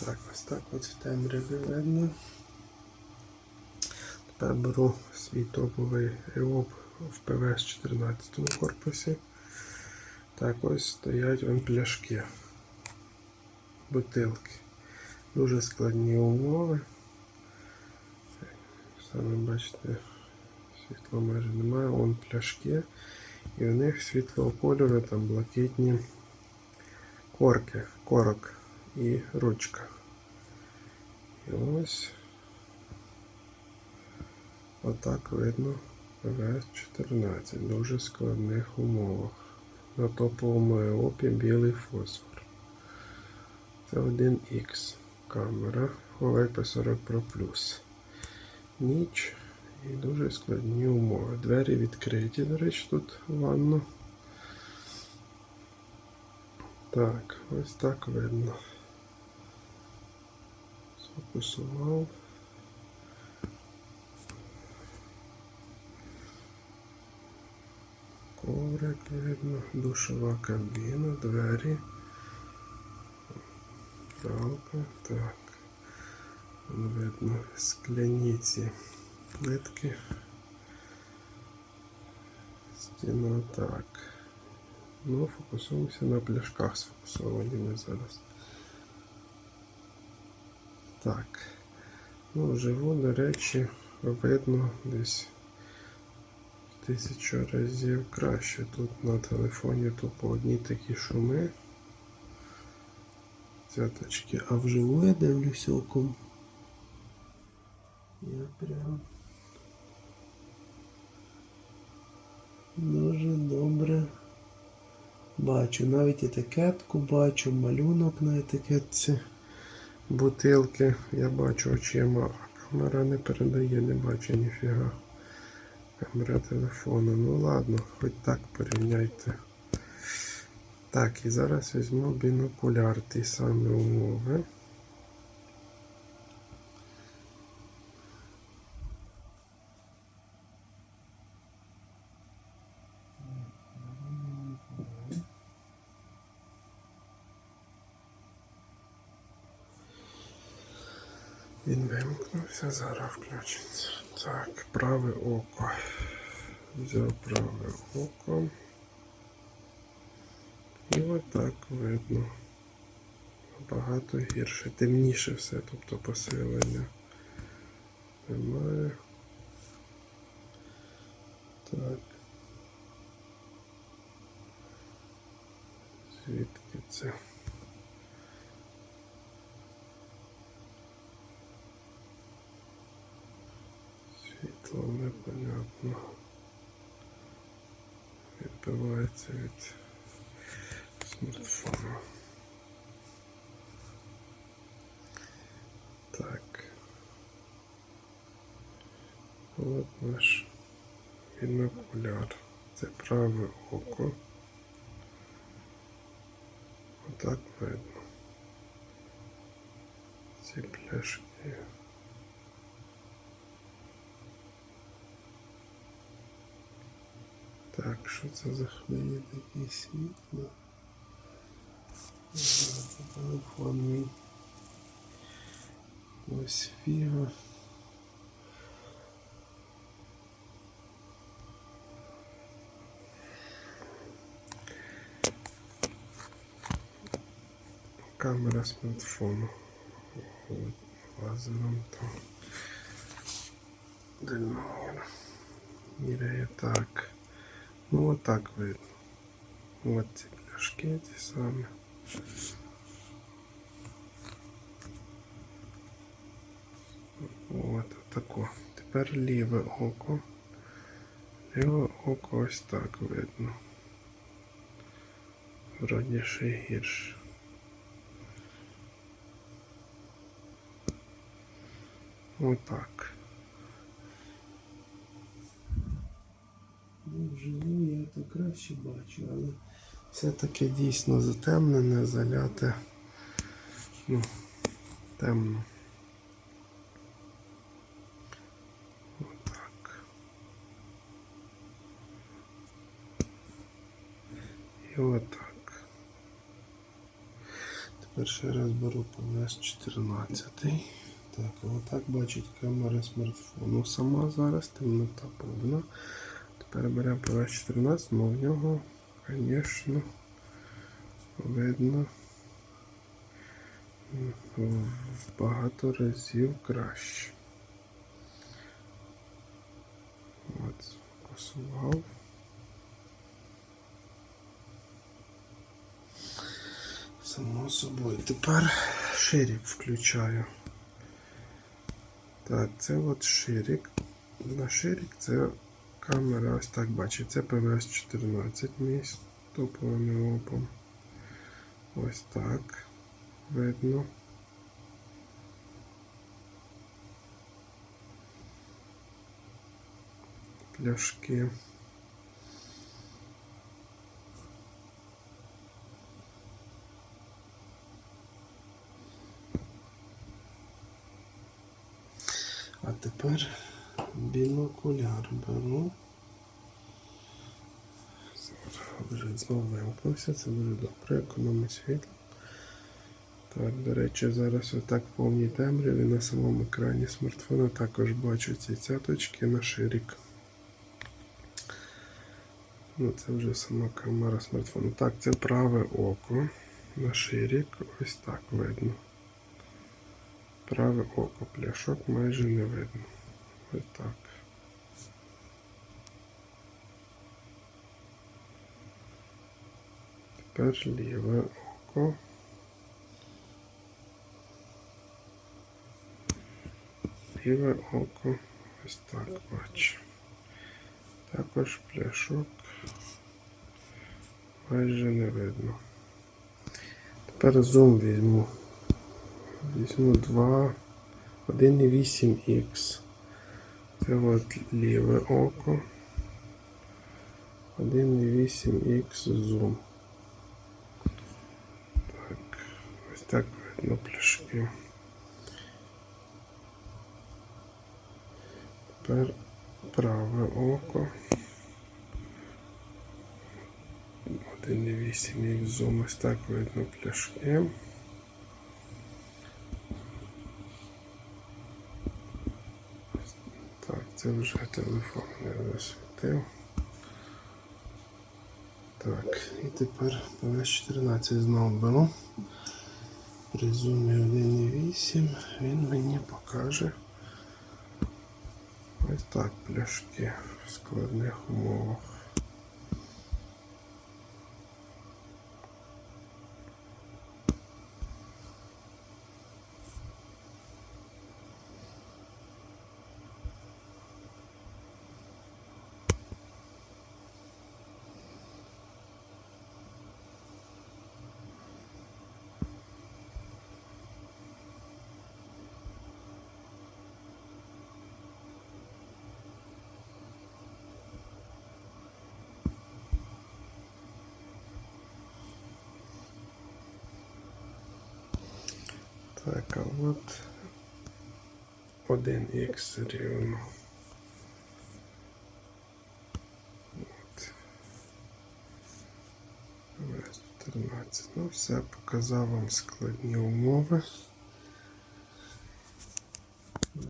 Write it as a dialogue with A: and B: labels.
A: Так, ось так ось в темряві видно. Тепер беру свій топовий EOP в ПВС 14 корпусі. Так, ось стоять вон пляшки. Бутилки. Дуже складні умови. Саме бачите, світла майже немає, вон пляшки. І в них світлого кольору там блакитні корки, корок і ручка. І ось отак видно ПВС 14 в дуже складних умовах. На топовому еопі білий фосфор. Це 1Х камера Huawei P40 Pro. Ніч і дуже складні умови. Двері відкриті, до речі, тут ванну. Так, ось так видно. Сфокусував. Коврик видно, душова кабіна, двері. Пралка, так. Видно скляні ці плитки. Стіна так. Ну, фокусуємося на пляшках сфокусовані ми зараз. Так. Ну, живу, до речі, видно десь тисячу разів краще. Тут на телефоні тупо одні такі шуми. Цяточки. А вживу я дивлюсь оком. Я прям дуже добре бачу. Навіть етикетку бачу, малюнок на етикетці бутилки. Я бачу очима, а камера не передає, не бачу ніфіга. Камера телефону. Ну ладно, хоч так порівняйте. Так, і зараз візьму бінокуляр, ті самі умови. Він вимкнувся, зараз включиться. Так, праве око. Взяв праве око. І отак видно. Набагато гірше. Темніше все, тобто посилення немає. Так. Звідки це? Світло непонятно. Відбивається від смартфона. Так. От наш бінокуляр. Це праве око. Отак видно. Ці пляшки. Так, що це за хвилі такі світло? Це Телефон мій. Ось фіга. Камера смартфону. Лазером там. Дальномір. Міряє так. Ну от так видно. От ці пляшки ті самі. От тако. Тепер ліве око. Ліве око ось так видно. Вроді ще гірше. Отак. Ну, вживу я то краще бачу, але все-таки дійсно затемнене, заляте. Ну, темно. Отак. І отак. Перший раз беру ПВС 14. Так, отак бачить камера смартфону сама зараз, темнота повна. Тепер беремо ПВС 14, але в нього, звісно, видно в багато разів краще. От, посував. Само собою. Тепер ширик включаю. Так, це от ширик. На ширик це камера, ось так бачить. Це ПВС 14 мій з топовим опом. Ось так видно. Пляшки. А тепер бінокуляр беру. Зараз знову вимкнувся, це дуже добре, економить світло. Так, до речі, зараз отак повній темряві на самому екрані смартфона також бачу ці цяточки на ширик. Ну, це вже сама камера смартфону. Так, це праве око на ширик. Ось так видно. Праве око пляшок майже не видно. Ось так. Тепер ліве око. Ліве око ось так бачу. Також пляшок майже не видно. Тепер зум візьму. Візьму 2, 1,8х. Це от ліве око. 1,8х зум. Так, ось так видно пляшки. Тепер праве око. 1,8 зум, ось так видно пляшки. Так, це вже телефон я засвітив. Так, і тепер ps 14 знову беру. При зумі 1,8 він мені покаже. Ось так пляшки в складних умовах. Так, а от 1х рівно. От. ВС 14. Ну, все, показав вам складні умови.